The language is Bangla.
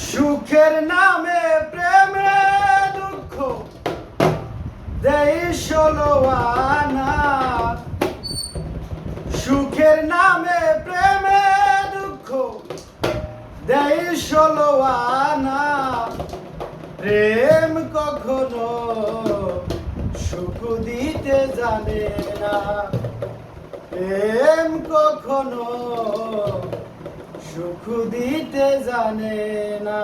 সুখের নামে প্রেমে দুঃখ দেই ষোলো আনা সুখের নামে প্রেমে দুঃখ দেই ষোলো আনা প্রেম কখনো সুখ দিতে জানে না। প্রেম কখনো সুখ দিতে জানে না।